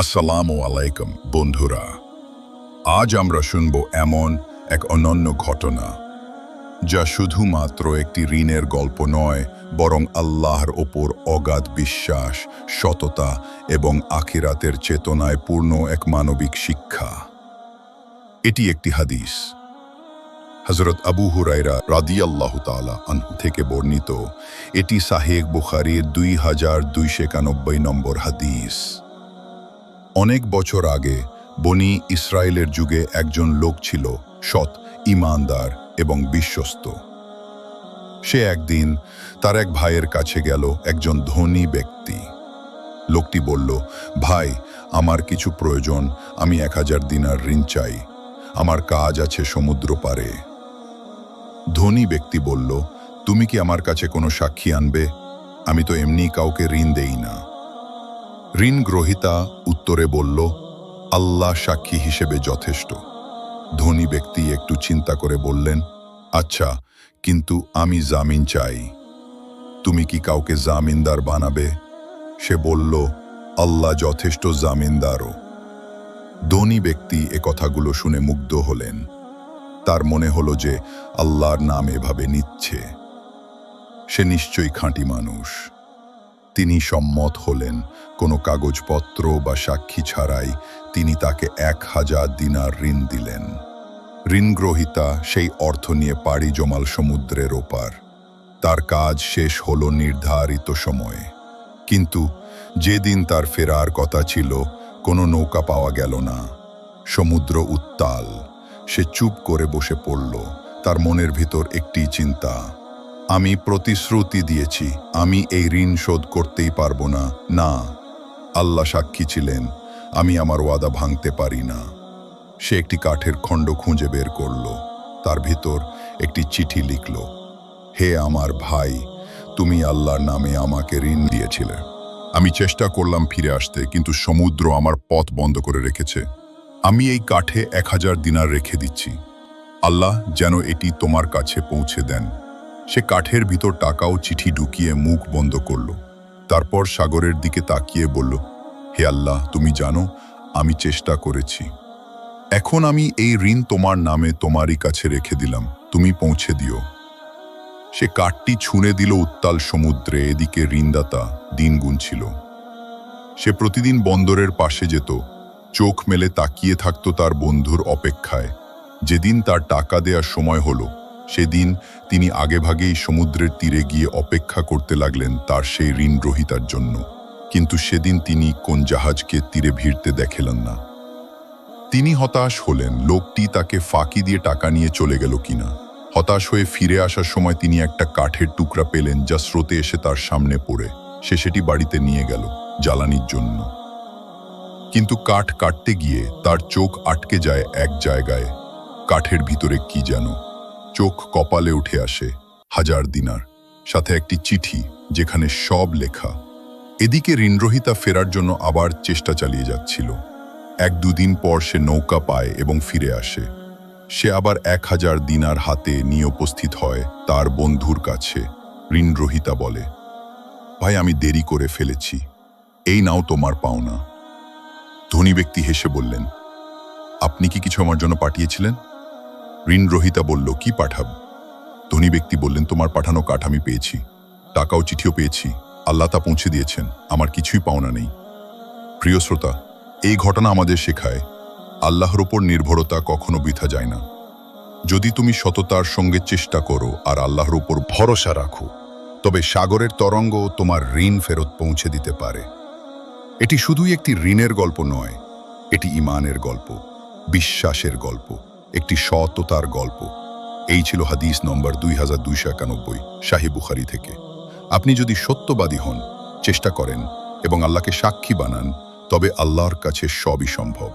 আসসালামু আলাইকুম, বন্ধুরা। আজ আমরা শুনব এমন এক অনন্য ঘটনা, যা শুধুমাত্র একটি ঋণের গল্প নয়, বরং আল্লাহর ওপর অগাধ বিশ্বাস, সততা এবং আখিরাতের চেতনায় পূর্ণ এক মানবিক শিক্ষা। এটি একটি হাদিস। হজরত আবু হুরাইরা রাদিয়াল্লাহু তাআলা আনহু থেকে বর্ণিত, এটি সাহেব বুখারির দুই হাজার দুইশো একানব্বই নম্বর হাদিস। অনেক বছর আগে বনি ইসরায়েলের যুগে একজন লোক ছিল সৎ, ইমানদার এবং বিশ্বস্ত। সে একদিন তার এক ভাইয়ের কাছে গেল একজন ধনী ব্যক্তি। লোকটি বলল, ভাই, আমার কিছু প্রয়োজন, আমি এক হাজার দিনার ঋণ চাই। আমার কাজ আছে সমুদ্র পারে ধনী ব্যক্তি বলল, তুমি কি আমার কাছে কোনো সাক্ষী আনবে? আমি তো এমনি কাউকে ঋণ দেই না। ঋণ গ্রহিতা উত্তরে বলল, আল্লাহ সাক্ষী হিসেবে যথেষ্ট। ধনী ব্যক্তি একটু চিন্তা করে বললেন আচ্ছা কিন্তু আমি জামিন চাই। তুমি কি কাউকে জামিনদার বানাবে? সে বলল, আল্লাহ যথেষ্ট জামিনদারও। ধনী ব্যক্তি এ কথাগুলো শুনে মুগ্ধ হলেন। তার মনে হলো যে, আল্লাহর নাম এভাবে নিচ্ছে। সে নিশ্চয়ই খাঁটি মানুষ। তিনি সম্মত হলেন, কোনো কাগজপত্র বা সাক্ষী ছাড়াই তিনি তাকে এক হাজার দিনার ঋণ দিলেন। ঋণগ্রহিতা সেই অর্থ নিয়ে পাড়ি জমাল সমুদ্রের ওপার। তার কাজ শেষ হলো নির্ধারিত সময়ে। কিন্তু যেদিন তার ফেরার কথা ছিল, কোনো নৌকা পাওয়া গেল না। সমুদ্র উত্তাল। সে চুপ করে বসে পড়ল। তার মনের ভিতর একটি চিন্তা। আমি প্রতিশ্রুতি দিয়েছি, আমি এই ঋণ শোধ করতেই পারব না। না, আল্লাহ সাক্ষী ছিলেন, আমি আমার ওয়াদা ভাঙতে পারি না। সে একটি কাঠের খণ্ড খুঁজে বের করল, তার ভিতর একটি চিঠি লিখল, হে আমার ভাই, তুমি আল্লাহর নামে আমাকে ঋণ দিয়েছিলে। আমি চেষ্টা করলাম ফিরে আসতে, কিন্তু সমুদ্র আমার পথ বন্ধ করে রেখেছে। আমি এই কাঠে এক হাজার দিনার রেখে দিচ্ছি। আল্লাহ যেন এটি তোমার কাছে পৌঁছে দেন। সে কাঠের ভিতর টাকা ও চিঠি ঢুকিয়ে মুখ বন্ধ করল। তারপর সাগরের দিকে তাকিয়ে বলল, হে আল্লাহ, তুমি জানো, আমি চেষ্টা করেছি। এখন আমি এই ঋণ তোমার নামে তোমারই কাছে রেখে দিলাম, তুমি পৌঁছে দিও সে কাঠটি ছুঁড়ে দিল উত্তাল সমুদ্রে, এদিকে ঋণদাতা দিন গুনছিল। সে প্রতিদিন বন্দরের পাশে যেত, চোখ মেলে তাকিয়ে থাকত তার বন্ধুর অপেক্ষায়। যেদিন তার টাকা দেওয়ার সময় হলো সেদিন তিনি আগেভাগেই সমুদ্রের তীরে গিয়ে অপেক্ষা করতে লাগলেন তার সেই ঋণ গ্রহিতার জন্য। কিন্তু সেদিন তিনি কোন জাহাজকে তীরে ভিড়তে দেখেলেন না। তিনি হতাশ হলেন, লোকটি তাকে ফাঁকি দিয়ে টাকা নিয়ে চলে গেল কিনা। হতাশ হয়ে ফিরে আসার সময় তিনি একটা কাঠের টুকরা পেলেন যা স্রোতে এসে তার সামনে পড়ে। সে সেটি বাড়িতে নিয়ে গেল জ্বালানির জন্য। কিন্তু কাঠ কাটতে গিয়ে তার চোখ আটকে যায় এক জায়গায়। কাঠের ভিতরে কি যেন। চোখ কপালে উঠে আসে হাজার দিনার, সাথে একটি চিঠি যেখানে সব লেখা। এদিকে ঋণরহিতা ফেরার জন্য আবার চেষ্টা চালিয়ে যাচ্ছিল। এক দুদিন পর সে নৌকা পায় এবং ফিরে আসে। সে আবার এক হাজার দিনার হাতে নিয়ে উপস্থিত হয় তার বন্ধুর কাছে, ঋণরহিতা বলে, ভাই, আমি দেরি করে ফেলেছি। এই নাও তোমার পাওনা। ধনী ব্যক্তি হেসে বললেন, আপনি কি কিছু আমার জন্য পাঠিয়েছিলেন? ঋণরহিতা বলল, কি পাঠাব? ধনী ব্যক্তি বললেন, তোমার পাঠানো কাঠ আমি পেয়েছি, টাকাও চিঠিও পেয়েছি, আল্লাহ তা পৌঁছে দিয়েছেন, আমার কিছুই পাওনা নেই। প্রিয় শ্রোতা, এই ঘটনা আমাদের শেখায়, আল্লাহর ওপর নির্ভরতা কখনো বৃথা যায় না। যদি তুমি সততার সঙ্গে চেষ্টা করো আর আল্লাহর উপর ভরসা রাখো, তবে সাগরের তরঙ্গ তোমার ঋণ ফেরত পৌঁছে দিতে পারে। এটি শুধুই একটি ঋণের গল্প নয়, এটি ইমানের গল্প, বিশ্বাসের গল্প। একটি সততার গল্প। এই ছিল হাদিস নম্বর দুই হাজার দুইশো একানব্বই, শাহি বুখারি থেকে। আপনি যদি সত্যবাদী হন, চেষ্টা করেন এবং আল্লাহকে সাক্ষী বানান, তবে আল্লাহর কাছে সবই সম্ভব।